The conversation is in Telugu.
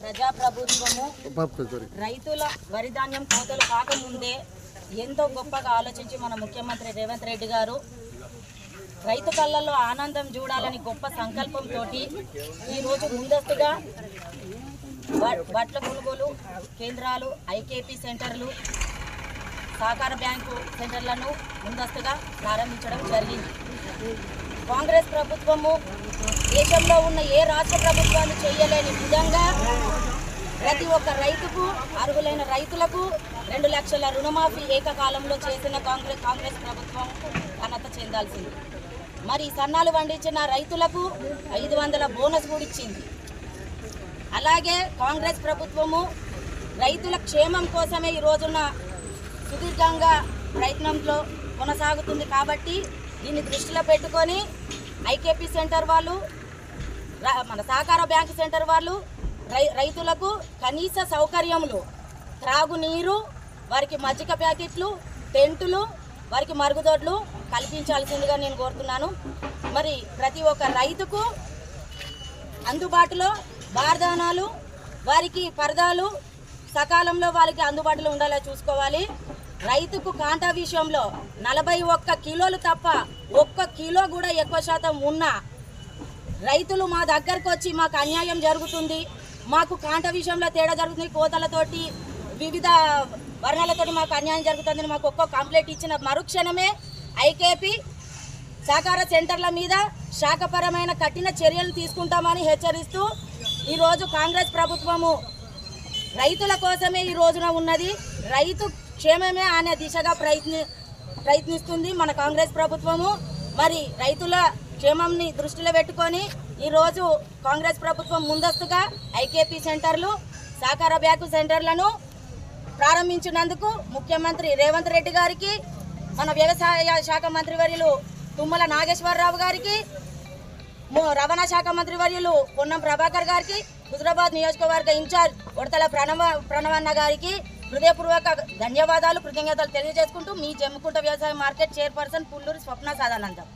ప్రజాప్రభుత్వము రైతుల వరి ధాన్యం కోతలు కాకముందే ఎంతో గొప్పగా ఆలోచించి మన ముఖ్యమంత్రి రేవంత్ రెడ్డి గారు రైతు కళ్ళల్లో ఆనందం చూడాలని గొప్ప సంకల్పంతో ఈరోజు ముందస్తుగా వడ్ల కొనుగోలు కేంద్రాలు ఐకేపీ సెంటర్లు సహకార బ్యాంకు సెంటర్లను ముందస్తుగా ప్రారంభించడం జరిగింది. కాంగ్రెస్ ప్రభుత్వము దేశంలో ఉన్న ఏ రాష్ట్ర ప్రభుత్వాలు చేయలేని విధంగా ప్రతి ఒక్క రైతుకు అర్హులైన రైతులకు రెండు లక్షల రుణమాఫీ ఏకకాలంలో చేసిన కాంగ్రెస్ కాంగ్రెస్ ప్రభుత్వం ఘనత చెందాల్సింది. మరి సన్నాలు పండించిన రైతులకు ఐదు వందల బోనస్ కూడా ఇచ్చింది. అలాగే కాంగ్రెస్ ప్రభుత్వము రైతుల క్షేమం కోసమే ఈ రోజున సుదీర్ఘంగా ప్రయత్నంలో కొనసాగుతుంది కాబట్టి దీన్ని దృష్టిలో పెట్టుకొని ఐకేపీ సెంటర్ వాళ్ళు మన సహకార బ్యాంక్ సెంటర్ వాళ్ళు రై రైతులకు కనీస సౌకర్యములు త్రాగునీరు వారికి మజ్జిగ ప్యాకెట్లు టెంటులు వారికి మరుగుదొడ్లు కల్పించాల్సిందిగా నేను కోరుతున్నాను. మరి ప్రతి ఒక్క రైతుకు అందుబాటులో బార్దానాలు వారికి పరదాలు సకాలంలో వారికి అందుబాటులో ఉండేలా చూసుకోవాలి. రైతుకు కాంటా విషయంలో నలభై ఒక్క కిలోలు తప్ప ఒక్క కిలో కూడా ఎక్కువ శాతం ఉన్నా రైతులు మా దగ్గరకు వచ్చి మాకు అన్యాయం జరుగుతుంది. మాకు కాంట విషయంలో తేడా జరుగుతుంది. కోతలతోటి వివిధ వర్ణాలతోటి మాకు అన్యాయం జరుగుతుందని మాకు ఒక్కో కంప్లైంట్ ఇచ్చిన మరుక్షణమే ఐకేపీ సహకార సెంటర్ల మీద శాఖపరమైన కఠిన చర్యలు తీసుకుంటామని హెచ్చరిస్తూ ఈరోజు కాంగ్రెస్ ప్రభుత్వము రైతుల కోసమే ఈ రోజున ఉన్నది. రైతు క్షేమమే అనే దిశగా ప్రయత్ని ప్రయత్నిస్తుంది మన కాంగ్రెస్ ప్రభుత్వము. మరి రైతుల క్షేమంని దృష్టిలో పెట్టుకొని ఈరోజు కాంగ్రెస్ ప్రభుత్వం ముందస్తుగా ఐకేపీ సెంటర్లు సహకార బ్యాంకు సెంటర్లను ప్రారంభించినందుకు ముఖ్యమంత్రి రేవంత్ రెడ్డి గారికి మన వ్యవసాయ శాఖ మంత్రి వర్యులు తుమ్మల నాగేశ్వరరావు గారికి రవాణా శాఖ మంత్రి వర్యులు పొన్నం ప్రభాకర్ గారికి హుజరాబాద్ నియోజకవర్గ ఇన్ఛార్జ్ ఉడతల ప్రణవ ప్రణవన్న గారికి హృదయపూర్వక ధన్యవాదాలు కృతజ్ఞతలు తెలియజేసుకుంటూ మీ జమ్మికుంట వ్యవసాయ మార్కెట్ చైర్పర్సన్ పుల్లూరు స్వప్న సదానందం.